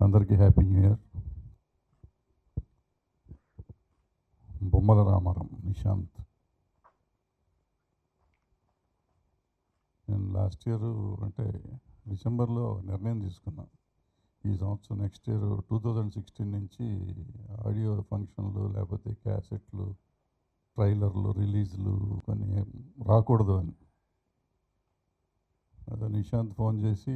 అందరికీ happy new year Bommala Ramaram Nishant. నేను last year అంటే డిసెంబర్లో నిర్ణయం తీసుకున్నాను ఈ సంవత్సరం next year two thousand sixteen నుంచి ఆడియో ఫంక్షన్లు లేకపోతే క్యాసెట్లు ట్రైలర్లు రిలీజ్లు కొన్ని రాకూడదు అని. అదే నిశాంత్ ఫోన్ చేసి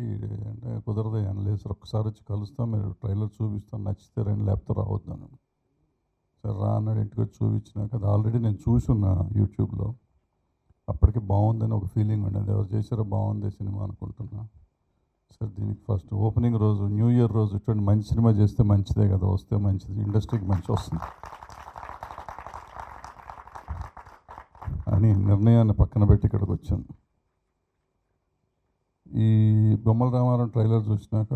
అంటే కుదరదు లేదు సార్ ఒక్కసారి వచ్చి కలుస్తాం మీరు ట్రైలర్ చూపిస్తాం నచ్చితే రండి లేకపోతే రావద్దాను సరే రా అన్నాడు ఇంటికి వచ్చి చూపించినాక అది ఆల్రెడీ నేను చూసున్నా యూట్యూబ్లో. అప్పటికి బాగుందని ఒక ఫీలింగ్ ఉండేది. ఎవరు చేశారో బాగుంది సినిమా అనుకుంటున్నా. సరే దీనికి ఫస్ట్ ఓపెనింగ్ రోజు న్యూ ఇయర్ రోజు ఇటువంటి మంచి సినిమా చేస్తే మంచిదే కదా వస్తే మంచిది ఇండస్ట్రీకి మంచి వస్తుంది. అని నిర్ణయాన్ని పక్కన పెట్టి ఇక్కడికి వచ్చాను. ఈ బొమ్మల రామారం ట్రైలర్ చూసినాక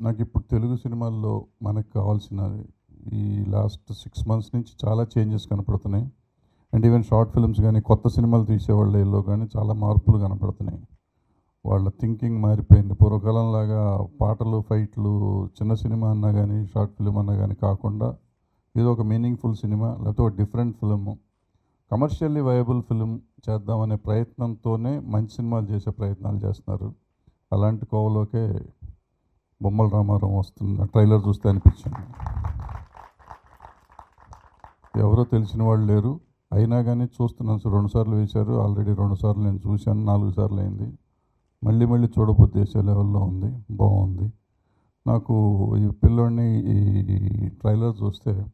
నాకు ఇప్పుడు తెలుగు సినిమాల్లో మనకు కావాల్సినది ఈ లాస్ట్ సిక్స్ మంత్స్ నుంచి చాలా చేంజెస్ కనపడుతున్నాయి. అండ్ ఈవెన్ షార్ట్ ఫిల్మ్స్ కానీ కొత్త సినిమాలు తీసేవాళ్ళలో కానీ చాలా మార్పులు కనపడుతున్నాయి. వాళ్ళ థింకింగ్ మారిపోయింది. పూర్వకాలంలాగా పాటలు ఫైట్లు చిన్న సినిమా అన్నా కానీ షార్ట్ ఫిల్మ్ అన్నా కానీ కాకుండా ఏదో ఒక మీనింగ్ఫుల్ సినిమా లేకపోతే ఒక different film commercially viable film చేద్దామనే ప్రయత్నంతోనే మంచి సినిమాలు చేసే ప్రయత్నాలు చేస్తున్నారు. అలాంటి కోవలోకే బొమ్మల రామారావు వస్తుంది ట్రైలర్ చూస్తే అనిపించింది. ఎవరో తెలిసిన వాళ్ళు లేరు. అయినా కానీ చూస్తున్నాను సార్. రెండుసార్లు వేశారు. ఆల్రెడీ రెండుసార్లు నేను చూశాను. నాలుగు సార్లు అయింది. మళ్ళీ మళ్ళీ చూడబోతే వేసే లెవెల్లో ఉంది. బాగుంది. నాకు ఈ పిల్లోడిని ఈ ట్రైలర్ చూస్తే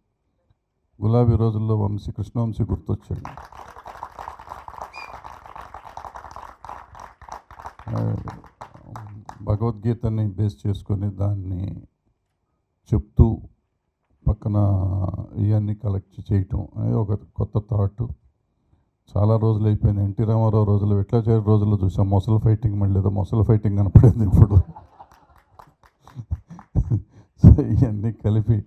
గులాబీ రోజుల్లో వంశీ కృష్ణవంశీ గుర్తొచ్చాడు. భగవద్గీతని బేస్ చేసుకొని దాన్ని చెప్తూ పక్కన ఇవన్నీ కలెక్ట్ చేయటం అనేది ఒక కొత్త థాట్. చాలా రోజులు అయిపోయింది. ఎన్టీ రామారావు రోజులు ఎట్లా చేరే రోజుల్లో చూసాం. మొసలు ఫైటింగ్ మళ్ళీ ఏదో మొసలు ఫైటింగ్ కనపడింది ఇప్పుడు. సో ఇవన్నీ కలిపి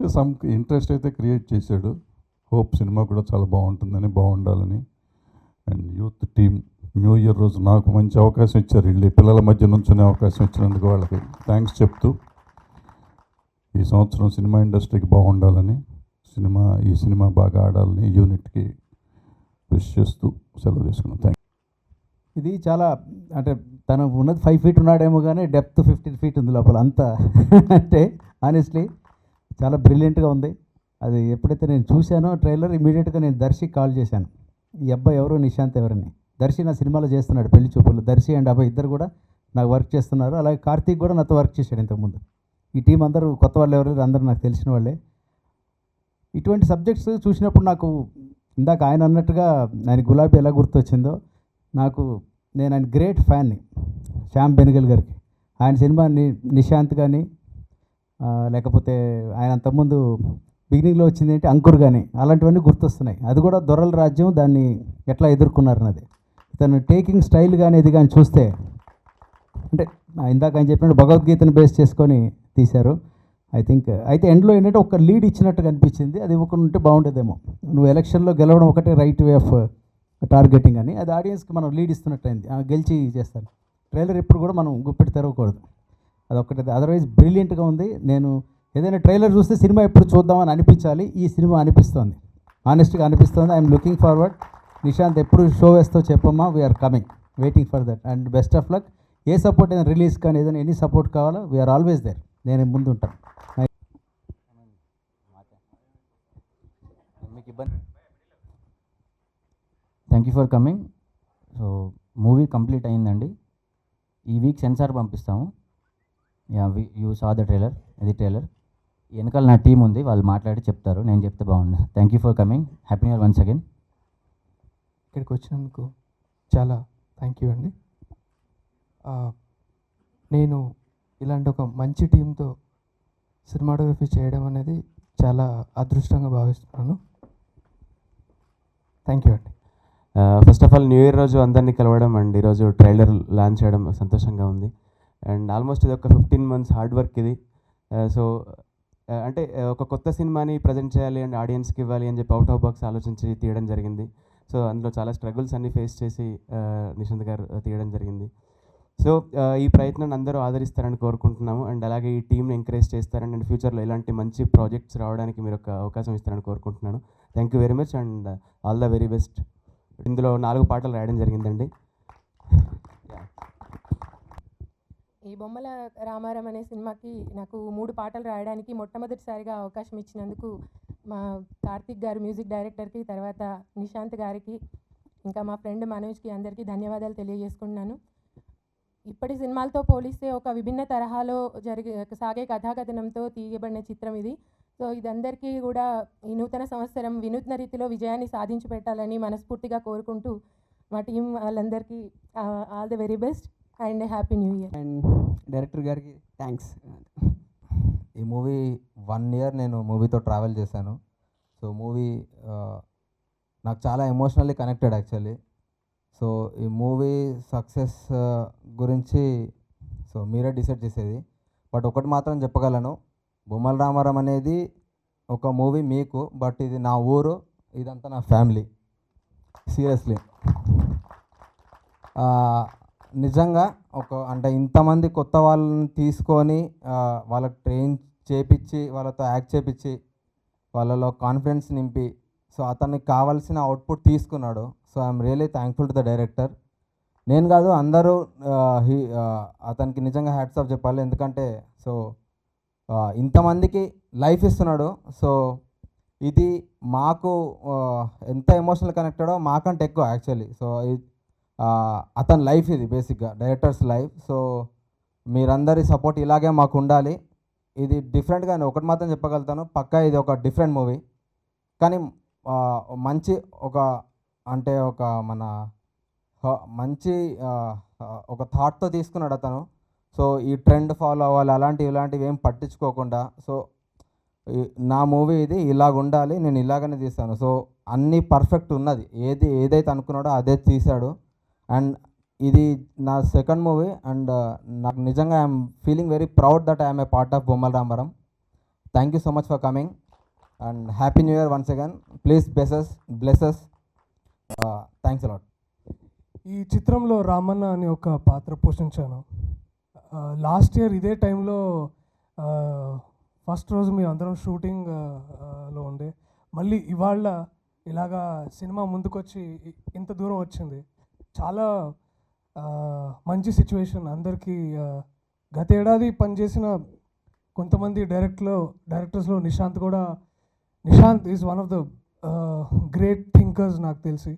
సమ్ ఇంట్రెస్ట్ అయితే క్రియేట్ చేశాడు. హోప్ సినిమా కూడా చాలా బాగుంటుందని బాగుండాలని. And youth team new year రోజు నాకు మంచి అవకాశం ఇచ్చారు. వెళ్ళి పిల్లల మధ్య నుంచునే అవకాశం ఇచ్చినందుకు వాళ్ళకి థ్యాంక్స్ చెప్తూ ఈ సంవత్సరం సినిమా ఇండస్ట్రీకి బాగుండాలని సినిమా ఈ సినిమా బాగా ఆడాలని యూనిట్కి విష్ చేస్తూ సెలవు తీసుకున్నాను థ్యాంక్ ఇది చాలా అంటే తను ఉన్నది ఫైవ్ ఫీట్ ఉన్నాడేమో కానీ డెప్త్ ఫిఫ్టీన్ ఫీట్ ఉంది లోపల అంతా. అంటే ఆనెస్ట్లీ చాలా బ్రిలియంట్గా ఉంది. అది ఎప్పుడైతే నేను చూశానో ట్రైలర్ ఇమీడియట్గా నేను దర్శికి కాల్ చేశాను. ఈ అబ్బాయి ఎవరు? నిశాంత్ ఎవరని. దర్శి నా సినిమాలో చేస్తున్నాడు పెళ్ళి చూపులు దర్శి అండ్ అబ్బాయి ఇద్దరు కూడా నాకు వర్క్ చేస్తున్నారు. అలాగే కార్తీక్ కూడా నాతో వర్క్ చేశాడు ఇంతకుముందు ఈ టీం అందరూ కొత్త వాళ్ళు ఎవరు అందరూ నాకు తెలిసిన వాళ్ళే. ఇటువంటి సబ్జెక్ట్స్ చూసినప్పుడు నాకు ఇందాక ఆయన అన్నట్టుగా ఆయన గులాబీ ఎలా గుర్తొచ్చిందో నాకు నేను ఆయన గ్రేట్ ఫ్యాన్ని శ్యామ్ బెనగల్ గారికి. ఆయన సినిమా ని నిశాంత్ కానీ లేకపోతే ఆయన అంతకుముందు బిగినింగ్లో వచ్చింది ఏంటి? అంకుర్ కానీ అలాంటివన్నీ గుర్తొస్తున్నాయి. అది కూడా దొరల రాజ్యం దాన్ని ఎట్లా ఎదుర్కొన్నారన్నది. తను టేకింగ్ స్టైల్ కానీ ఇది కానీ చూస్తే అంటే ఇందాక ఆయన చెప్పినట్టు భగవద్గీతను బేస్ చేసుకొని తీశారు. ఐ థింక్ అయితే ఎండ్లో ఏంటంటే ఒక లీడ్ ఇచ్చినట్టుగా అనిపించింది అది ఇవ్వకుండా ఉంటే బాగుండేదేమో. నువ్వు ఎలక్షన్లో గెలవడం ఒకటే రైట్ వే ఆఫ్ టార్గెటింగ్ అని. అది ఆడియన్స్కి మనం లీడ్ ఇస్తున్నట్టు అయింది. గెలిచి చేస్తారు. ట్రైలర్ ఎప్పుడు కూడా మనం గుప్పెట్టి తెరవకూడదు. అదొకటి అదర్వైజ్ బ్రిలియంట్గా ఉంది. నేను ఏదైనా ట్రైలర్ చూస్తే సినిమా ఎప్పుడు చూద్దామని అనిపించాలి. ఈ సినిమా అనిపిస్తోంది. ఆనెస్ట్గా అనిపిస్తోంది. ఐఎమ్ లుకింగ్ ఫార్వర్డ్ నిశాంత్ ఎప్పుడు షో వేస్తో చెప్పమ్మా. We're coming waiting for that and best of luck A support అయినా రిలీజ్ కానీ ఏదైనా ఎనీ సపోర్ట్ కావాలో? వీఆర్ ఆల్వేస్ దేర్ నేను ముందు ఉంటాను మీకు ఇబ్బంది thank you for coming so movie complete అయిందండి. ఈ వీక్ సెన్సార్ పంపిస్తాము. Yeah you saw the trailer ఇది ట్రైలర్ వెనకాల నా టీం ఉంది వాళ్ళు మాట్లాడి చెప్తారు నేను చెప్తే బాగుండు. Thank you for coming happy new year once again ఇక్కడికి వచ్చినందుకు చాలా థ్యాంక్ యూ అండి. నేను ఇలాంటి ఒక మంచి టీంతో సినిమాటోగ్రఫీ చేయడం అనేది చాలా అదృష్టంగా భావిస్తున్నాను. థ్యాంక్ యూ అండి. First of all new year రోజు అందరినీ కలవడం అండ్ ఈరోజు ట్రైలర్ లాంచ్ చేయడం సంతోషంగా ఉంది. అండ్ ఆల్మోస్ట్ ఇది ఒక ఫిఫ్టీన్ మంత్స్ హార్డ్ వర్క్ ఇది. సో అంటే ఒక కొత్త సినిమాని ప్రజెంట్ చేయాలి అండ్ ఆడియన్స్కి ఇవ్వాలి అని చెప్పి అవుట్ ఆఫ్ బాక్స్ ఆలోచించి తీయడం జరిగింది. సో అందులో చాలా స్ట్రగుల్స్ అన్ని ఫేస్ చేసి uh, నిశాంత్ గారు తీయడం జరిగింది. సో ఈ ప్రయత్నాన్ని అందరూ ఆదరిస్తారని కోరుకుంటున్నాము. అండ్ అలాగే ఈ టీంని ఎంకరేజ్ చేస్తారని అండ్ ఫ్యూచర్లో ఇలాంటి మంచి ప్రాజెక్ట్స్ రావడానికి మీరు ఒక అవకాశం ఇస్తారని కోరుకుంటున్నాను. Thank you very much and all the very best. ఇందులో నాలుగు పాటలు రాయడం జరిగిందండి. ఈ బొమ్మల రామారం అనే సినిమాకి నాకు మూడు పాటలు రాయడానికి మొట్టమొదటిసారిగా అవకాశం ఇచ్చినందుకు మా కార్తిక్ గారు మ్యూజిక్ డైరెక్టర్కి తర్వాత నిశాంత్ గారికి ఇంకా మా ఫ్రెండ్ మనోజ్కి అందరికీ ధన్యవాదాలు తెలియజేసుకుంటున్నాను. ఇప్పటి సినిమాలతో పోలిస్తే ఒక విభిన్న తరహాలో జరిగే సాగే కథాకథనంతో తీయబడిన చిత్రం ఇది. సో ఇదందరికీ కూడా ఈ నూతన సంవత్సరం వినూత్న రీతిలో విజయాన్ని సాధించి పెట్టాలని మనస్ఫూర్తిగా కోరుకుంటూ మా టీం వాళ్ళందరికీ all the very best. And happy new year and director గారికి థ్యాంక్స్ ఈ మూవీ వన్ ఇయర్ నేను మూవీతో ట్రావెల్ చేశాను. సో మూవీ నాకు చాలా ఎమోషనల్లీ కనెక్టెడ్ యాక్చువల్లీ సో ఈ మూవీ సక్సెస్ గురించి సో మీరే డిసైడ్ చేసేది. బట్ ఒకటి మాత్రం చెప్పగలను. బొమ్మల రామారం అనేది ఒక మూవీ మీకు బట్ ఇది నా ఊరు ఇదంతా నా ఫ్యామిలీ సీరియస్లీ నిజంగా ఒక అంటే ఇంతమంది కొత్త వాళ్ళని తీసుకొని వాళ్ళకి ట్రైన్ చేపించి వాళ్ళతో యాక్ట్ చేపించి వాళ్ళలో కాన్ఫిడెన్స్ నింపి సో అతనికి కావాల్సిన అవుట్పుట్ తీసుకున్నాడు. So I'm really thankful to the director. నేను కాదు అందరూ హీ అతనికి నిజంగా హ్యాట్స్ ఆఫ్ చెప్పాలి. ఎందుకంటే సో ఇంతమందికి లైఫ్ ఇస్తున్నాడు. సో ఇది మాకు ఎంత ఎమోషనల్ కనెక్టెడో మాకంటే ఎక్కువ యాక్చువల్లీ. సో అతని లైఫ్ ఇది బేసిక్గా డైరెక్టర్స్ లైఫ్. సో మీరందరి సపోర్ట్ ఇలాగే మాకు ఉండాలి ఇది డిఫరెంట్గా నేను ఒకటి మాత్రం చెప్పగలుగుతాను. పక్కా ఇది ఒక డిఫరెంట్ మూవీ. కానీ మంచి ఒక అంటే ఒక మన మంచి ఒక థాట్తో తీసుకున్నాడు అతను. సో ఈ ట్రెండ్ ఫాలో అవ్వాలి అలాంటివి ఇలాంటివి ఏం పట్టించుకోకుండా. సో నా మూవీ ఇది ఇలాగ ఉండాలి నేను ఇలాగనే తీస్తాను. సో అన్నీ పర్ఫెక్ట్ ఉన్నది. ఏది ఏదైతే అనుకున్నాడో అదే తీశాడు. అండ్ ఇది నా సెకండ్ మూవీ అండ్ నాకు నిజంగా I'm feeling very proud that I'm a part of Bommala Ramaram thank you so much for coming and happy new year once again. Please blesses blesses thanks a lot ఈ చిత్రంలో రామన్న అని ఒక పాత్ర పోషించాను. Last year ఇదే టైంలో first రోజు మేము అందరం షూటింగ్లో ఉండే. మళ్ళీ ఇవాళ ఇలాగా సినిమా ముందుకొచ్చి ఇంత దూరం వచ్చింది. చాలా మంచి సిచ్యువేషన్ అందరికీ గత ఏడాది పనిచేసిన కొంతమంది డైరెక్ట్లో డైరెక్టర్స్లో నిశాంత్ కూడా Nishant is one of the great thinkers నాకు తెలిసి.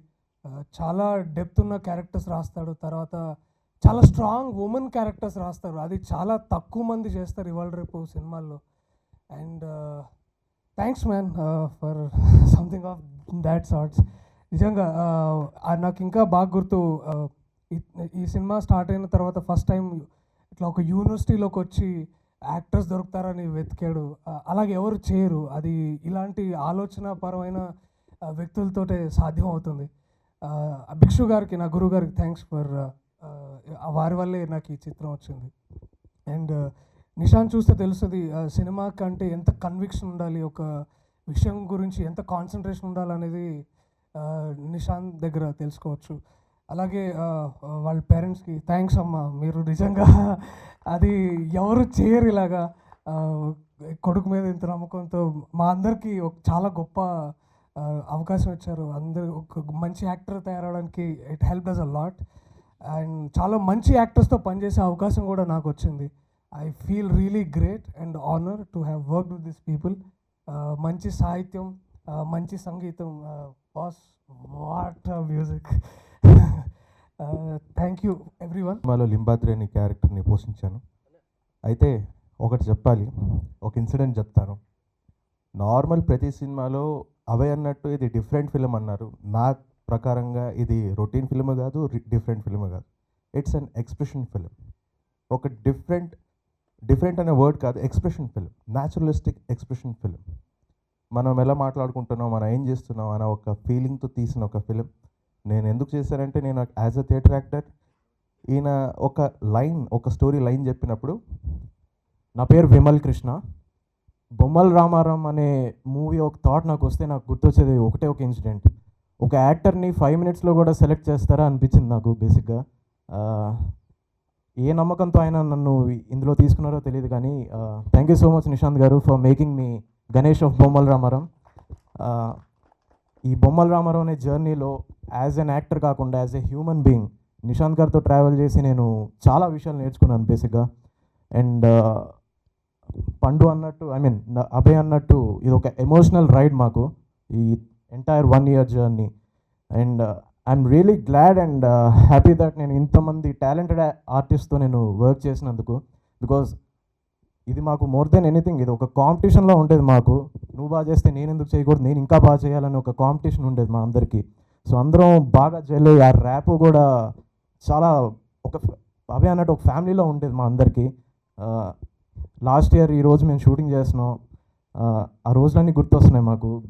చాలా డెప్త్ ఉన్న క్యారెక్టర్స్ రాస్తాడు. తర్వాత చాలా స్ట్రాంగ్ ఉమెన్ క్యారెక్టర్స్ రాస్తారు. అది చాలా తక్కువ మంది చేస్తారు ఇవాళ రేపు సినిమాల్లో. And thanks man for something of that sorts నిజంగా నాకు ఇంకా బాగా గుర్తు ఈ- సినిమా స్టార్ట్ అయిన తర్వాత ఫస్ట్ టైం ఇట్లా ఒక యూనివర్సిటీలోకి వచ్చి యాక్టర్స్ దొరుకుతారని వెతికాడు. అలాగే ఎవరు చేయరు. అది ఇలాంటి ఆలోచనాపరమైన వ్యక్తులతోటే సాధ్యం అవుతుంది భిక్షు గారికి నా గురువు గారికి థ్యాంక్స్ ఫర్ వారి వల్లే నాకు ఈ చిత్రం వచ్చింది. అండ్ నిషాన్ చూస్తే తెలుస్తుంది సినిమా కంటే ఎంత కన్విక్షన్ ఉండాలి ఒక విషయం గురించి ఎంత కాన్సన్ట్రేషన్ ఉండాలనేది నిషాంత్ నిషాన్ దగ్గర తెలుసుకోవచ్చు. అలాగే వాళ్ళ పేరెంట్స్కి థ్యాంక్స్ అమ్మ. మీరు నిజంగా అది ఎవరు చేయరు ఇలాగా. కొడుకు మీద ఇంత నమ్మకంతో మా అందరికీ ఒక చాలా గొప్ప అవకాశం ఇచ్చారు. అందరు ఒక మంచి actor తయారవడానికి it help does a lot and చాలా మంచి యాక్టర్స్తో పనిచేసే అవకాశం కూడా నాకు వచ్చింది. I feel really great and honour to have work with this people. మంచి సాహిత్యం మంచి సంగీతం boss what music thank you every one సినిమాలో లింబాద్రి అనే క్యారెక్టర్ని పోషించాను. అయితే ఒకటి చెప్పాలి. ఒక ఇన్సిడెంట్ చెప్తాను. నార్మల్ ప్రతి సినిమాలో అవే అన్నట్టు ఇది డిఫరెంట్ ఫిలిం అన్నారు. నా ప్రకారంగా ఇది రొటీన్ ఫిల్మ్ కాదు డిఫరెంట్ ఫిల్మ్ కాదు. ఇట్స్ అన్ ఎక్స్ప్రెషన్ ఫిలిం ఒక డిఫరెంట్ డిఫరెంట్ అనే వర్డ్ కాదు expression film naturalistic expression film మనం ఎలా మాట్లాడుకుంటున్నాం మనం ఏం చేస్తున్నాం అనే ఒక ఫీలింగ్తో తీసిన ఒక ఫిలిం నేను ఎందుకు చేశానంటే నేను యాజ్ అ థియేటర్ యాక్టర్ ఈయన ఒక లైన్ ఒక స్టోరీ లైన్ చెప్పినప్పుడు నా పేరు విమల్ కృష్ణ. బొమ్మల రామారాం అనే మూవీ ఒక థాట్ నాకు వస్తే నాకు గుర్తొచ్చేది ఒకటే ఒక ఇన్సిడెంట్ ఒక యాక్టర్ని ఫైవ్ మినిట్స్లో కూడా సెలెక్ట్ చేస్తారా అనిపించింది నాకు బేసిక్గా ఏ నమ్మకంతో ఆయన నన్ను ఇందులో తీసుకున్నారో తెలియదు కానీ thank you so much Nishant garu for making me Ganesh of Bommala Ramarao ఈ బొమ్మల రామారావు అనే జర్నీలో యాజ్ అన్ యాక్టర్ కాకుండా as a human being Nishant గారితో ట్రావెల్ చేసి నేను చాలా విషయాలు నేర్చుకున్నాను బేసిక్గా. అండ్ పండు అన్నట్టు ఐ మీన్ అభయ్ అన్నట్టు ఇది ఒక ఎమోషనల్ రైడ్ మాకు ఈ entire one year journey. And I'm really glad and happy that నేను ఇంతమంది టాలెంటెడ్ ఆర్టిస్ట్తో నేను వర్క్ చేసినందుకు. బికాజ్ ఇది మాకు మోర్ దెన్ ఎనీథింగ్ ఇది ఒక కాంపిటీషన్లో ఉండేది మాకు. నువ్వు బాగా చేస్తే నేను ఎందుకు చేయకూడదు? నేను ఇంకా బాగా చేయాలని ఒక కాంపిటీషన్ ఉండేది మా అందరికీ. సో అందరం బాగా చేయలే. ఆ ర్యాప్ కూడా చాలా ఒక అవే అన్నట్టు ఒక ఫ్యామిలీలో ఉండేది మా అందరికీ. లాస్ట్ ఇయర్ ఈరోజు మేము షూటింగ్ చేస్తున్నాం. ఆ, రోజులన్నీ గుర్తొస్తున్నాయి మాకు.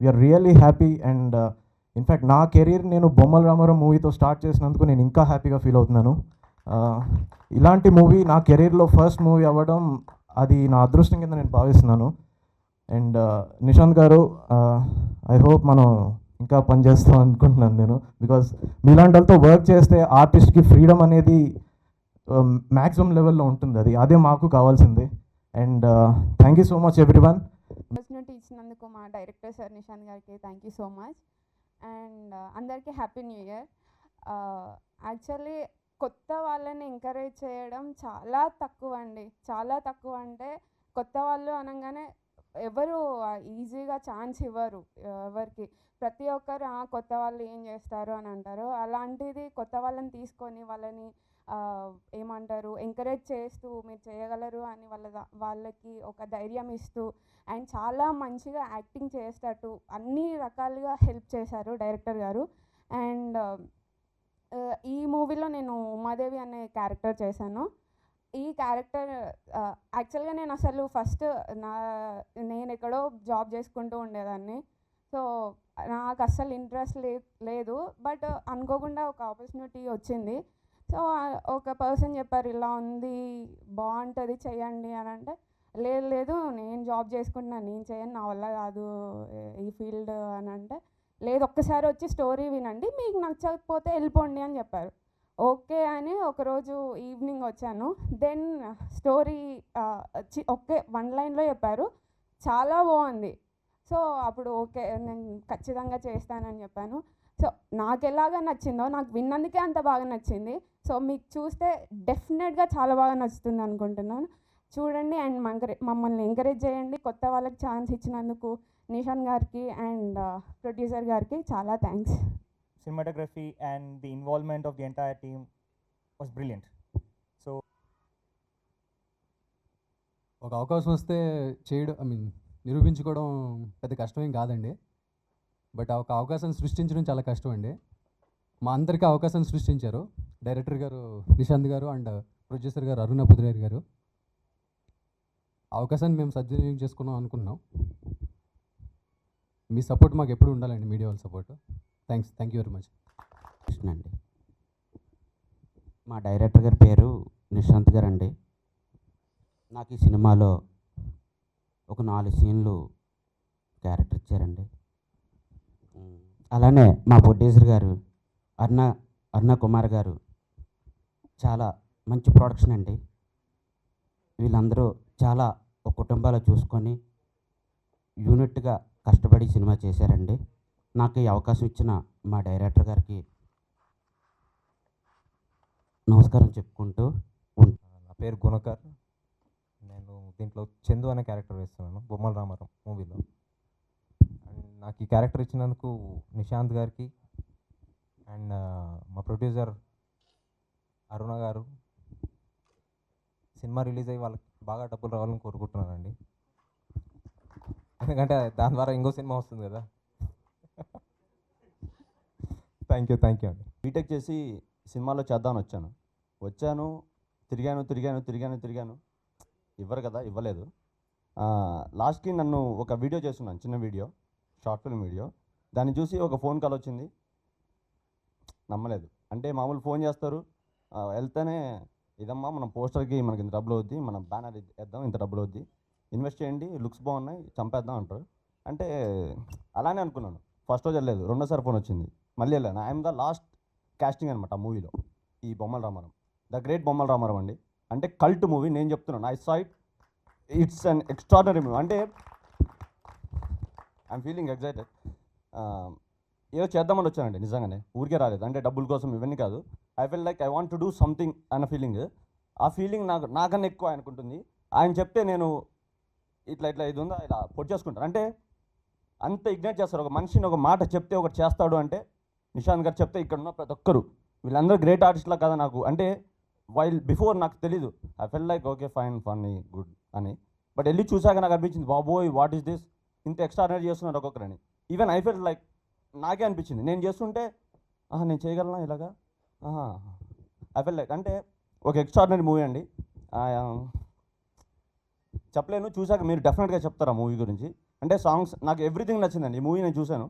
We're really happy and in fact నా కెరీర్ నేను బొమ్మల రామారావు మూవీతో స్టార్ట్ చేసినందుకు నేను ఇంకా హ్యాపీగా ఫీల్ అవుతున్నాను. ఇలాంటి మూవీ నా కెరీర్లో ఫస్ట్ మూవీ అవ్వడం అది నా అదృష్టం కింద నేను భావిస్తున్నాను. అండ్ నిశాంత్ గారు ఐ హోప్ మనం ఇంకా పనిచేస్తాం అనుకుంటున్నాను నేను. బికాస్ మీలాంటి వాళ్ళతో వర్క్ చేస్తే ఆర్టిస్ట్కి ఫ్రీడమ్ అనేది మ్యాక్సిమం లెవెల్లో ఉంటుంది. అది అదే మాకు కావాల్సింది. And thank you so much every one opportunity ఇచ్చినందుకు మా డైరెక్టర్ సార్ నిశాంత్ గారికి thank you so much and అందరికీ హ్యాపీ న్యూ ఇయర్ యాక్చువల్లీ కొత్త వాళ్ళని ఎంకరేజ్ చేయడం చాలా తక్కువ అండి చాలా తక్కువ అంటే కొత్త వాళ్ళు అనగానే ఎవరు ఈజీగా ఛాన్స్ ఇవ్వరు. ఎవరికి ప్రతి ఒక్కరు కొత్త వాళ్ళు ఏం చేస్తారు అని అంటారు. అలాంటిది కొత్త వాళ్ళని తీసుకొని వాళ్ళని ఏమంటారు ఎంకరేజ్ చేస్తూ మీరు చేయగలరు అని వాళ్ళ వాళ్ళకి ఒక ధైర్యం ఇస్తూ అండ్ చాలా మంచిగా యాక్టింగ్ చేసేటట్టు అన్ని రకాలుగా హెల్ప్ చేశారు డైరెక్టర్ గారు. అండ్ ఈ మూవీలో నేను ఉమాదేవి అనే క్యారెక్టర్ చేశాను. ఈ క్యారెక్టర్ యాక్చువల్గా నేను అసలు ఫస్ట్ నా నేను ఎక్కడో జాబ్ చేసుకుంటూ ఉండేదాన్ని. సో నాకు అస్సలు ఇంట్రెస్ట్ లే లేదు. బట్ అనుకోకుండా ఒక ఆపర్చునిటీ వచ్చింది. సో ఒక పర్సన్ చెప్పారు ఇలా ఉంది బాగుంటుంది చేయండి అని అంటే లేదు లేదు నేను జాబ్ చేసుకుంటున్నాను నేను చేయను నా వల్ల కాదు ఈ ఫీల్డ్ అని అంటే లేదు ఒక్కసారి వచ్చి స్టోరీ వినండి. మీకు నచ్చకపోతే వెళ్ళిపోండి అని చెప్పారు. ఓకే అని ఒకరోజు ఈవినింగ్ వచ్చాను. దెన్ స్టోరీ ఒకే వన్ లైన్లో చెప్పారు. చాలా బాగుంది. సో అప్పుడు ఓకే నేను ఖచ్చితంగా చేస్తానని చెప్పాను. సో నాకు ఎలాగా నచ్చిందో నాకు విన్నందుకే అంత బాగా నచ్చింది. సో మీకు చూస్తే డెఫినెట్గా చాలా బాగా నచ్చుతుంది అనుకుంటున్నాను. చూడండి అండ్ మమ్మల్ని ఎంకరేజ్ చేయండి. కొత్త వాళ్ళకి ఛాన్స్ ఇచ్చినందుకు నిషాన్ గారికి అండ్ ప్రొడ్యూసర్ గారికి చాలా thanks. Cinematography and the involvement of the entire team was brilliant. So ఒక అవకాశం వస్తే చేయడం ఐ మీన్ నిరూపించుకోవడం పెద్ద కష్టమేం కాదండి. బట్ ఆ ఒక అవకాశం సృష్టించడం చాలా కష్టం అండి మా అందరికీ అవకాశం సృష్టించారు. డైరెక్టర్ గారు నిశాంత్ గారు అండ్ ప్రొడ్యూసర్ గారు అరుణ పుద్రేరి గారు. అవకాశాన్ని మేము సద్వినియోగం చేసుకున్నాం అనుకున్నాం మీ సపోర్ట్ మాకు ఎప్పుడు ఉండాలండి మీడియా వాళ్ళ support. Thanks thank you very much Krishna అండి. మా డైరెక్టర్ గారి పేరు నిశాంత్ గారు అండి నాకు ఈ సినిమాలో ఒక నాలుగు సీన్లు క్యారెక్టర్ ఇచ్చారండి. అలానే మా ప్రొడ్యూసర్ గారు అరుణ అరుణ కుమార్ గారు చాలా మంచి ప్రొడక్షన్ అండి. వీళ్ళందరూ చాలా ఒక కుటుంబాలు చూసుకొని యూనిట్గా కష్టపడి సినిమా చేశారండి. నాకు ఈ అవకాశం ఇచ్చిన మా డైరెక్టర్ గారికి నమస్కారం చెప్పుకుంటూ ఉంటాను నా పేరు గుణకర్. నేను దీంట్లో చందు అనే క్యారెక్టర్ వేస్తున్నాను బొమ్మల రామారావు మూవీలో. అండ్ నాకు ఈ క్యారెక్టర్ ఇచ్చినందుకు నిశాంత్ గారికి అండ్ మా ప్రొడ్యూసర్ అరుణ గారు. సినిమా రిలీజ్ అయ్యి వాళ్ళకి బాగా డబ్బులు రావాలని కోరుకుంటున్నానండి. ఎందుకంటే దాని ద్వారా ఇంకో సినిమా వస్తుంది కదా. థ్యాంక్ యూ థ్యాంక్ యూ అండి. బీటెక్ చేసి సినిమాలో చేద్దామని వచ్చాను. వచ్చాను తిరిగాను తిరిగాను తిరిగాను తిరిగాను. ఇవ్వరు కదా ఇవ్వలేదు. లాస్ట్కి నన్ను ఒక వీడియో చేస్తున్నాను చిన్న వీడియో షార్ట్ ఫిల్మ్ వీడియో. దాన్ని చూసి ఒక ఫోన్ కాల్ వచ్చింది. నమ్మలేదు. అంటే మామూలు ఫోన్ చేస్తారు. వెళ్తేనే ఇదమ్మా మనం పోస్టర్కి మనకి ఇంత డబ్బులు అవుద్ది మనం బ్యానర్ వేద్దాం ఇంత డబ్బులు అవుద్ది. ఇన్వెస్ట్ చేయండి లుక్స్ బాగున్నాయి చంపేద్దాం అంటారు. అంటే అలానే అనుకున్నాను. ఫస్ట్ రోజు వెళ్ళలేదు రెండోసారి ఫోన్ వచ్చింది. మళ్ళీ వెళ్ళాను. ఐఎమ్ ద లాస్ట్ కాస్టింగ్ అనమాట ఆ మూవీలో ఈ బొమ్మల రామారం ద గ్రేట్ బొమ్మల రామారం అండి. అంటే కల్ట్ మూవీ నేను చెప్తున్నాను. I said it's an extraordinary movie అంటే ఐఎమ్ ఫీలింగ్ ఎగ్జైటెడ్ ఏదో చేద్దామని వచ్చానండి నిజంగానే. ఊరికే రాలేదు. అంటే డబ్బుల కోసం ఇవన్నీ కాదు. I feel like I want to do something అన్న ఫీలింగ్ ఆ ఫీలింగ్ నాకు నాకన్నా ఎక్కువ ఆయనకుంటుంది. ఆయన చెప్తే నేను ఇట్లా ఇట్లా ఇది ఉందా? ఇలా పొడి చేసుకుంటారు. అంటే అంత ఇగ్నైట్ చేస్తారు. ఒక మనిషిని ఒక మాట చెప్తే ఒకటి చేస్తాడు అంటే నిశాంత్ గారు చెప్తే ఇక్కడ ఉన్న ప్రతి ఒక్కరు వీళ్ళందరూ గ్రేట్ ఆర్టిస్ట్లా కదా నాకు. అంటే వైల్ బిఫోర్ నాకు తెలీదు. I felt like okay fine funny good అని. బట్ వెళ్ళి చూసాక నాకు అనిపించింది బాబోయ్ వాట్ ఈస్ దిస్ ఇంత ఎక్స్ట్రాడినరీ చేస్తున్నారు ఒక్కొక్కరని. ఈవెన్ ఐ ఫెల్ లైక్ నాకే అనిపించింది. నేను చేస్తుంటే ఆహా నేను చేయగలనా ఇలాగా? ఆహా. ఐ ఫెల్ లైక్ అంటే ఒక ఎక్స్ట్రాడినరీ మూవీ అండి. ఆ, చెప్పలేను. చూసాక మీరు డెఫినెట్గా చెప్తారు ఆ మూవీ గురించి? అంటే సాంగ్స్ నాకు ఎవ్రీథింగ్ నచ్చిందండి. ఈ మూవీ నేను చూశాను.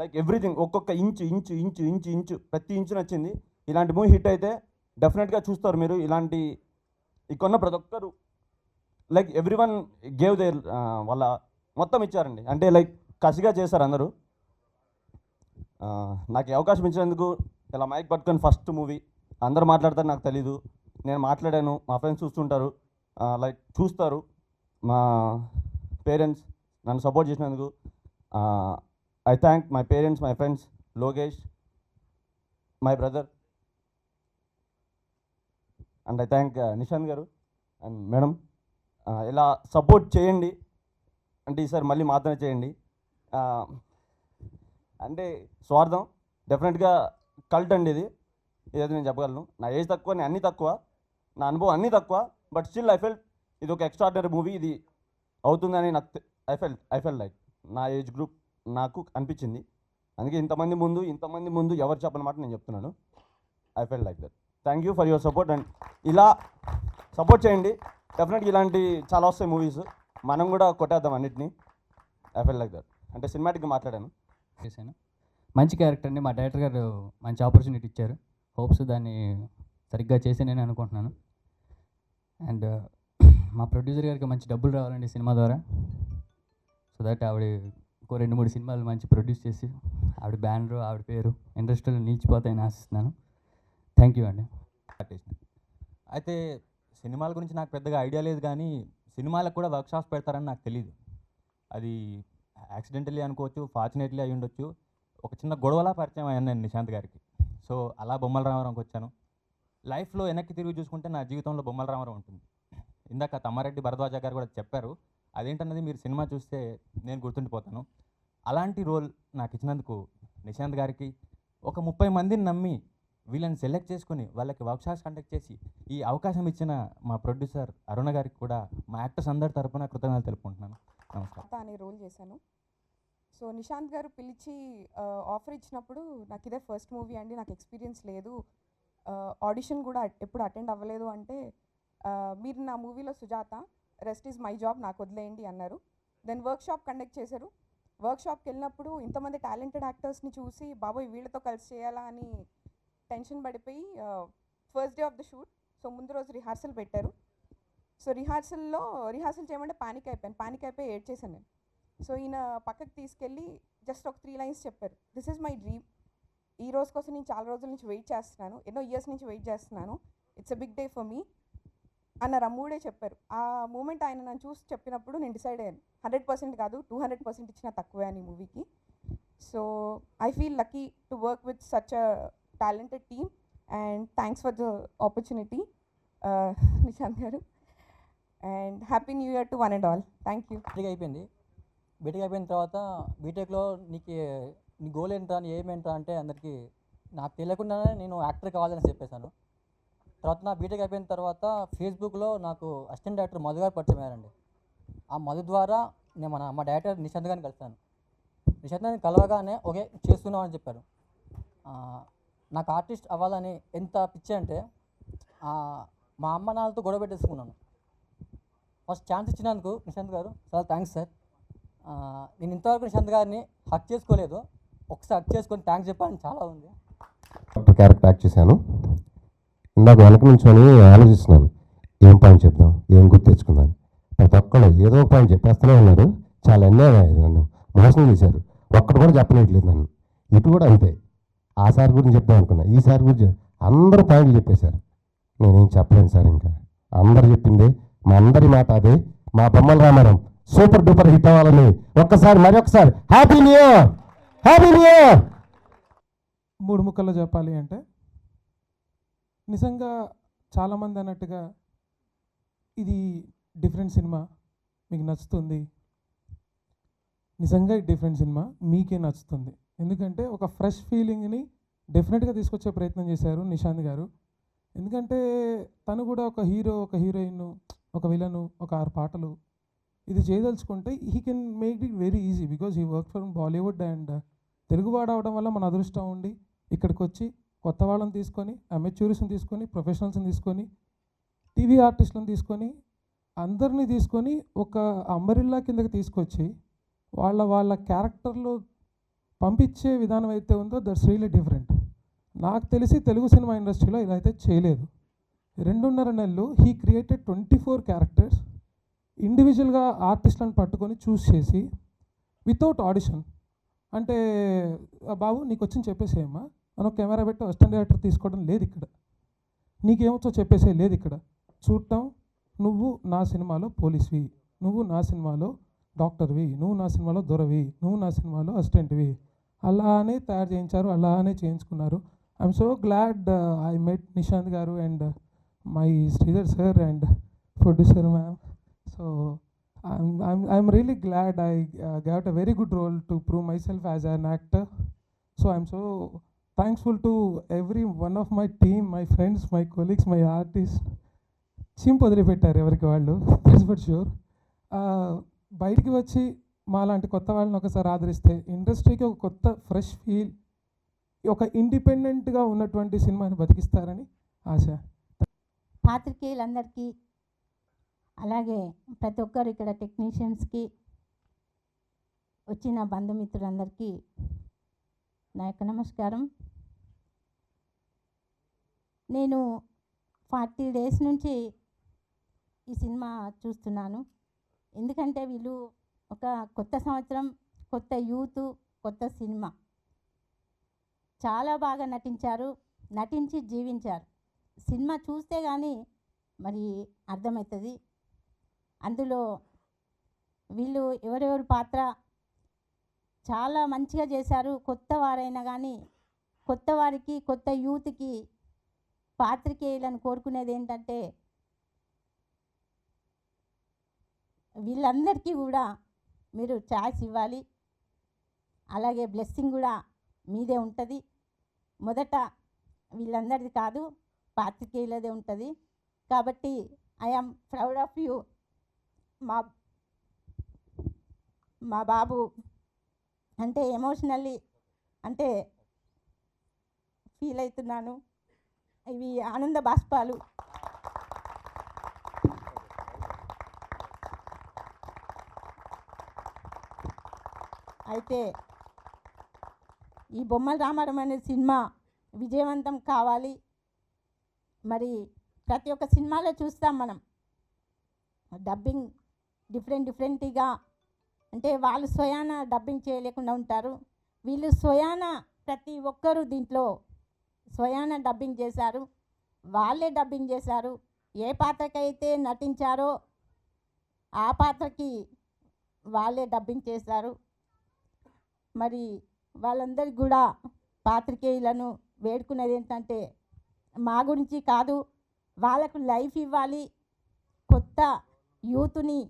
లైక్ ఎవ్రీథింగ్ ఒక్కొక్క inch inch inch inch inch ప్రతి ఇంచు నచ్చింది. ఇలాంటి మూవీ హిట్ అయితే డెఫినెట్గా చూస్తారు మీరు. ఇలాంటి ఇక్కడున్న ప్రతి ఒక్కరు like every one gave their వాళ్ళ మొత్తం ఇచ్చారండి. అంటే లైక్ కసిగా చేశారు అందరూ. నాకు అవకాశం ఇచ్చినందుకు ఇలా మైక్ పట్టుకొని ఫస్ట్ మూవీ అందరు మాట్లాడతారు నాకు తెలీదు. నేను మాట్లాడాను మా ఫ్రెండ్స్ చూస్తుంటారు. లైక్ చూస్తారు. మా పేరెంట్స్ నన్ను సపోర్ట్ చేసినందుకు I thank my parents my friends Lokesh my brother and I thank Nishant garu and madam. ఇలా సపోర్ట్ చేయండి. అంటే ఈసారి మళ్ళీ మాత్రమే చేయండి. అంటే స్వార్థం డెఫినెట్గా కల్ట్ అండి ఇది. ఇదైతే నేను చెప్పగలను. నా ఏజ్ తక్కువ నేను అన్నీ తక్కువ. నా అనుభవం అన్నీ తక్కువ బట్ స్టిల్ ఐ ఫెల్ట్ ఇది ఒక ఎక్స్ట్రాడినరీ మూవీ ఇది అవుతుందని నాకు I feel I feel like నా ఏజ్ గ్రూప్ నాకు అనిపించింది. అందుకే ఇంతమంది ముందు ఇంతమంది ముందు ఎవరు చెప్పనమాట నేను చెప్తున్నాను. I felt like that thank you for your support and ఇలా సపోర్ట్ చేయండి. డెఫినెట్గా ఇలాంటి చాలా వస్తాయి మూవీస్ మనం కూడా కొట్టేద్దాం అన్నిటినీ. ఐ ఫెల్ లైక్ దట్ అంటే సినిమాటిక్గా మాట్లాడాను. చేశాను. మంచి క్యారెక్టర్ని మా డైరెక్టర్ గారు మంచి ఆపర్చునిటీ ఇచ్చారు. హోప్స్ దాన్ని సరిగ్గా చేసి నేను అనుకుంటున్నాను అండ్ మా ప్రొడ్యూసర్ గారికి మంచి డబ్బులు రావాలండి సినిమా ద్వారా. సో దట్ ఆవిడ ఇంకో రెండు మూడు సినిమాలు మంచి ప్రొడ్యూస్ చేసి ఆవిడ బ్యానరు ఆవిడ పేరు ఇండస్ట్రీలో నిలిచిపోతాయని ఆశిస్తున్నాను. థ్యాంక్ యూ అండి. అయితే సినిమాల గురించి నాకు పెద్దగా ఐడియా లేదు కానీ సినిమాలకు కూడా వర్క్షాప్స్ పెడతారని నాకు తెలియదు అది యాక్సిడెంటలీ అనుకోవచ్చు ఫార్చునేట్లీ అయి ఉండొచ్చు. ఒక చిన్న గొడవలా పరిచయం అయ్యాను నేను నిశాంత్ గారికి. సో అలా బొమ్మల రామారావుకి వచ్చాను లైఫ్లో వెనక్కి తిరిగి చూసుకుంటే నా జీవితంలో బొమ్మల రామారావు ఉంటుంది. ఇందాక తమ్మారెడ్డి భరద్వాజ గారు కూడా చెప్పారు అదేంటన్నది మీరు సినిమా చూస్తే నేను గుర్తుండిపోతాను. అలాంటి రోల్ నాకు ఇచ్చినందుకు నిశాంత్ గారికి ఒక ముప్పై మందిని నమ్మి వీళ్ళని సెలెక్ట్ చేసుకుని వాళ్ళకి వర్క్షాప్స్ కండక్ట్ చేసి ఈ అవకాశం ఇచ్చిన మా ప్రొడ్యూసర్ అరుణ గారికి కూడా మా యాక్టర్స్ అందరి తరపున కృతజ్ఞతలు తెలుపుకుంటున్నాను. నమస్కారం. అనే రోల్ చేశాను. సో నిశాంత్ గారు పిలిచి ఆఫర్ ఇచ్చినప్పుడు నాకు ఇదే ఫస్ట్ మూవీ అండి నాకు ఎక్స్పీరియన్స్ లేదు. ఆడిషన్ కూడా ఎప్పుడు అటెండ్ అవ్వలేదు అంటే మీరు నా మూవీలో Sujatha rest is my job నాకు వదిలేయండి అన్నారు. దెన్ వర్క్ షాప్ కండక్ట్ చేశారు. వర్క్ షాప్కి వెళ్ళినప్పుడు ఇంతమంది టాలెంటెడ్ యాక్టర్స్ని చూసి బాబోయ్ వీళ్ళతో కలిసి చేయాలా? అని టెన్షన్ పడిపోయి first day of the shoot so ముందు రోజు రిహార్సల్ పెట్టారు. సో రిహార్సల్లో రిహార్సల్ చేయమంటే పానిక్ అయిపోయాను. పానిక్ అయిపోయి ఏడ్ చేశాను నేను. సో ఈయన పక్కకి తీసుకెళ్ళి జస్ట్ ఒక త్రీ లైన్స్ చెప్పారు. దిస్ ఇస్ మై డ్రీమ్ ఈ రోజు కోసం నేను చాలా రోజుల నుంచి వెయిట్ చేస్తున్నాను. ఎన్నో ఇయర్స్ నుంచి వెయిట్ చేస్తున్నాను. It's a big day for me అన్న రమ్మూడే చెప్పారు. ఆ మూమెంట్ ఆయన నన్ను చూసి చెప్పినప్పుడు నేను డిసైడ్ అయ్యాను. హండ్రెడ్ పర్సెంట్ కాదు టూ హండ్రెడ్ పర్సెంట్ ఇచ్చినా తక్కువే అని మూవీకి. So I feel lucky to work with such a talented team and thanks for the opportunity Nishant garu. And happy new year to one and all. Thank you. B Tech అయిపోయింది. BTech అయిపోయిన తర్వాత బీటెక్లో నీకు నీ goal ఏంట్రా నీ ఏం అంటే అందరికీ నాకు తెలియకుండానే నేను యాక్టర్ కావాలని చెప్పేశాను. తర్వాత నా బీటెక్ అయిపోయిన తర్వాత ఫేస్బుక్లో నాకు అసిస్టెంట్ డైరెక్టర్ మధు గారు పరిచయం అయ్యారండి. ఆ మధు ద్వారా నేను మన మా డైరెక్టర్ నిశాంత్ గారిని కలిశాను. నిశాంత్ గారిని కలవగానే ఓకే చేస్తున్నాం అని చెప్పారు. నాకు ఆర్టిస్ట్ అవ్వాలని ఎంత పిచ్చి అంటే మా అమ్మ నాన్నలతో గొడవ పెట్టేసుకున్నాను. ఫస్ట్ ఛాన్స్ ఇచ్చినందుకు నిశాంత్ గారు చాలా థ్యాంక్స్ సార్ నేను ఇంతవరకు నిశాంత్ గారిని హక్ చేసుకోలేదు. ఒకసారి హక్ చేసుకొని థ్యాంక్స్ చెప్పాలని చాలా ఉంది. డాక్టర్ క్యారెక్టర్ యాక్ట్ చేశాను. ఇందాక వెనక నుంచొని ఆలోచిస్తున్నాను. ఏం పాయింట్ చెప్దాం? ఏం గుర్తు తెచ్చుకుందాం? ప్రతి ఒక్కళ్ళు ఏదో ఒక పాయింట్ చెప్పేస్తూనే ఉన్నారు. చాలా అన్యాయం అయ్యేది నన్ను. మోసం చేశారు. ఒక్కడు కూడా చెప్పలేట్లేదు నన్ను. ఇటు కూడా అంతే. ఆ సార్ గురించి చెప్దాం అనుకున్నా. ఈ సార్ గురించి అందరూ పాయింట్లు చెప్పేశారు. నేనేం చెప్పలేను సార్ ఇంకా. అందరు చెప్పింది మా అందరి మాట అదే. మా బొమ్మల రామారాం సూపర్ డూపర్ హిట్ అవ్వాలని ఒక్కసారి మరొకసారి happy new year happy new year మూడు ముక్కల్లో చెప్పాలి అంటే నిజంగా చాలామంది అన్నట్టుగా ఇది డిఫరెంట్ సినిమా మీకు నచ్చుతుంది. నిజంగా ఇది డిఫరెంట్ సినిమా మీకే నచ్చుతుంది. ఎందుకంటే ఒక ఫ్రెష్ ఫీలింగ్ని డెఫినెట్గా తీసుకొచ్చే ప్రయత్నం చేశారు నిశాంత్ గారు. ఎందుకంటే తను కూడా ఒక హీరో ఒక హీరోయిన్ ఒక విలను ఒక ఆరు పాటలు ఇది చేయదలుచుకుంటే he can make it very easy because he work from Bollywood and తెలుగువాడు అవడం వల్ల మన అదృష్టం ఉండి ఇక్కడికి వచ్చి కొత్త వాళ్ళని తీసుకొని అమెచ్యూరిస్ని తీసుకొని ప్రొఫెషనల్స్ని తీసుకొని టీవీ ఆర్టిస్టులను తీసుకొని అందరినీ తీసుకొని ఒక అంబరిల్లా కిందకి తీసుకొచ్చి వాళ్ళ వాళ్ళ క్యారెక్టర్లో పంపించే విధానం అయితే ఉందో దట్స్ రియలీ డిఫరెంట్. నాకు తెలిసి తెలుగు సినిమా ఇండస్ట్రీలో ఇలా అయితే చేయలేదు. రెండున్నర నెలలు he created twenty four characters ఇండివిజువల్గా ఆర్టిస్ట్లను పట్టుకొని చూస్ చేసి వితౌట్ ఆడిషన్. అంటే బాబు నీకు వచ్చింది చెప్పేసేయమ్మా. మనం కెమెరా పెట్టి వెస్టర్న్ డైరెక్టర్ తీసుకోవడం లేదు ఇక్కడ. నీకేమొచ్చో చెప్పేసే లేదు ఇక్కడ. చూడటం నువ్వు నా సినిమాలో పోలీస్వి నువ్వు నా సినిమాలో డాక్టర్వి నువ్వు నా సినిమాలో దొరవి నువ్వు నా సినిమాలో అసిస్టెంట్వి. అలానే తయారు చేయించారు అలానే చేయించుకున్నారు. I'm so glad I met Nishant garu and my uh, Sridhar sir and producer ma'am so I'm I'm I'm really glad I uh, very good role to prove myself myself as an so So so thankful to every one of my team my friends my colleagues my artist చింపు వదిలిపెట్టారు ఎవరికి వాళ్ళు that's for sure బయటికి వచ్చి మా లాంటి కొత్త వాళ్ళని ఒకసారి ఆదరిస్తే ఇండస్ట్రీకి ఒక కొత్త ఫ్రెష్ ఫీల్ ఒక ఇండిపెండెంట్గా ఉన్నటువంటి సినిమాని బతికిస్తారని ఆశ. పాత్రికేయులందరికీ అలాగే ప్రతి ఒక్కరు ఇక్కడ టెక్నీషియన్స్కి వచ్చిన బంధుమిత్రులందరికీ నా యొక్క నమస్కారం. నేను ఫార్టీ డేస్ నుంచి ఈ సినిమా చూస్తున్నాను. ఎందుకంటే వీళ్ళు ఒక కొత్త సంవత్సరం కొత్త యూత్ కొత్త సినిమా. చాలా బాగా నటించారు నటించి జీవించారు. సినిమా చూస్తే కానీ మరి అర్థమవుతుంది అందులో వీళ్ళు ఎవరెవరి పాత్ర చాలా మంచిగా చేశారు. కొత్త వారైనా కానీ కొత్త వారికి కొత్త యూత్కి పాత్రికేయులను కోరుకునేది ఏంటంటే వీళ్ళందరికీ కూడా మీరు ఛాయిస్ ఇవ్వాలి. అలాగే బ్లెస్సింగ్ కూడా మీదే ఉంటుంది. మొదట వీళ్ళందరిది కాదు పాత్రికేయులదే ఉంటుంది. కాబట్టి ఐఎమ్ ప్రౌడ్ ఆఫ్ యూ. మా మా బాబు అంటే ఎమోషనల్లీ అంటే ఫీల్ అవుతున్నాను. ఇవి ఆనంద బాష్పాలు. అయితే ఈ బొమ్మల రామారం అనే సినిమా విజయవంతం కావాలి. మరి ప్రతి ఒక్క సినిమాలో చూస్తాం మనం. డబ్బింగ్ డిఫరెంట్ డిఫరెంట్గా అంటే వాళ్ళు స్వయాన డబ్బింగ్ చేయలేకుండా ఉంటారు. వీళ్ళు స్వయాన ప్రతి ఒక్కరూ దీంట్లో స్వయాన డబ్బింగ్ చేశారు. వాళ్ళే డబ్బింగ్ చేశారు. ఏ పాత్రకైతే నటించారో ఆ పాత్రకి వాళ్ళే డబ్బింగ్ చేశారు. మరి వాళ్ళందరికీ కూడా పాత్రికేయులను వేడుకునేది ఏంటంటే మా గురించి కాదు వాళ్ళకు లైఫ్ ఇవ్వాలి కొత్త యూత్ని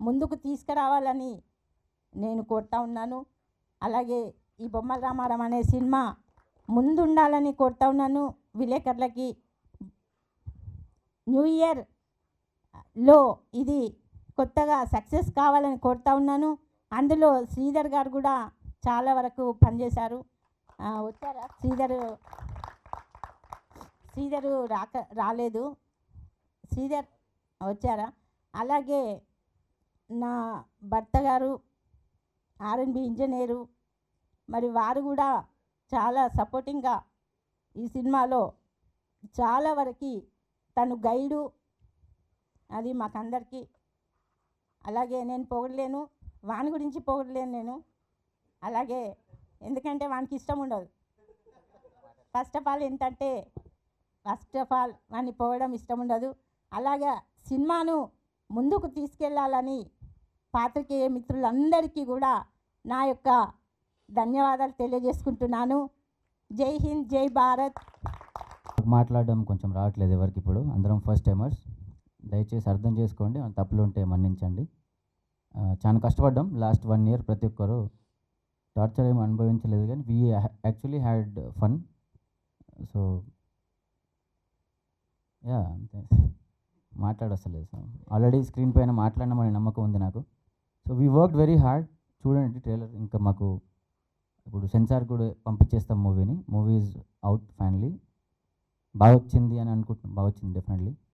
ముందుకు తీసుకురావాలని నేను కోరుతా ఉన్నాను. అలాగే ఈ బొమ్మల రామారం అనే సినిమా ముందుండాలని కోరుతా ఉన్నాను. విలేకరులకి న్యూ ఇయర్లో ఇది కొత్తగా సక్సెస్ కావాలని కోరుతా ఉన్నాను. అందులో శ్రీధర్ గారు కూడా చాలా వరకు పనిచేశారు. వచ్చారా? శ్రీధర్ శ్రీధర్ రాక రాలేదు. శ్రీధర్ వచ్చారా? అలాగే నా భర్త గారు ఆర్ఎన్బి ఇంజనీరు. మరి వారు కూడా చాలా సపోర్టింగ్గా ఈ సినిమాలో చాలా వరకు తను గైడు. అది మాకందరికీ. అలాగే నేను పొగడలేను వాని గురించి పొగడలేను నేను. అలాగే ఎందుకంటే వానికి ఇష్టం ఉండదు. ఫస్ట్ ఆఫ్ ఆల్ ఏంటంటే ఫస్ట్ ఆఫ్ ఆల్ వాడిని పోవడం ఇష్టం ఉండదు. అలాగా సినిమాను ముందుకు తీసుకెళ్ళాలని పాత్రికేయ మిత్రులందరికీ కూడా నా యొక్క ధన్యవాదాలు తెలియజేసుకుంటున్నాను. జై హింద్ జై భారత్. మాట్లాడడం కొంచెం రావట్లేదు ఎవరికి ఇప్పుడు. అందరం ఫస్ట్ టైమర్స్ దయచేసి అర్థం చేసుకోండి తప్పులు ఉంటే మన్నించండి. చాలా కష్టపడ్డాం. లాస్ట్ వన్ ఇయర్ ప్రతి ఒక్కరు టార్చర్ ఏమి అనుభవించలేదు కానీ we actually had fun so yeah అంతే. మాట్లాడస్తలేదు. సార్ ఆల్రెడీ స్క్రీన్ పైన మాట్లాడినామని నమ్మకం ఉంది నాకు. So we work very hard చూడండి ట్రైలర్ ఇంకా మాకు ఇప్పుడు సెన్సార్ కూడా పంపించేస్తాం మూవీని. మూవీ ఈజ్ అవుట్ ఫైనలీ బాగా వచ్చింది అని అనుకుంటున్నాం. బాగా వచ్చింది డెఫినెట్లీ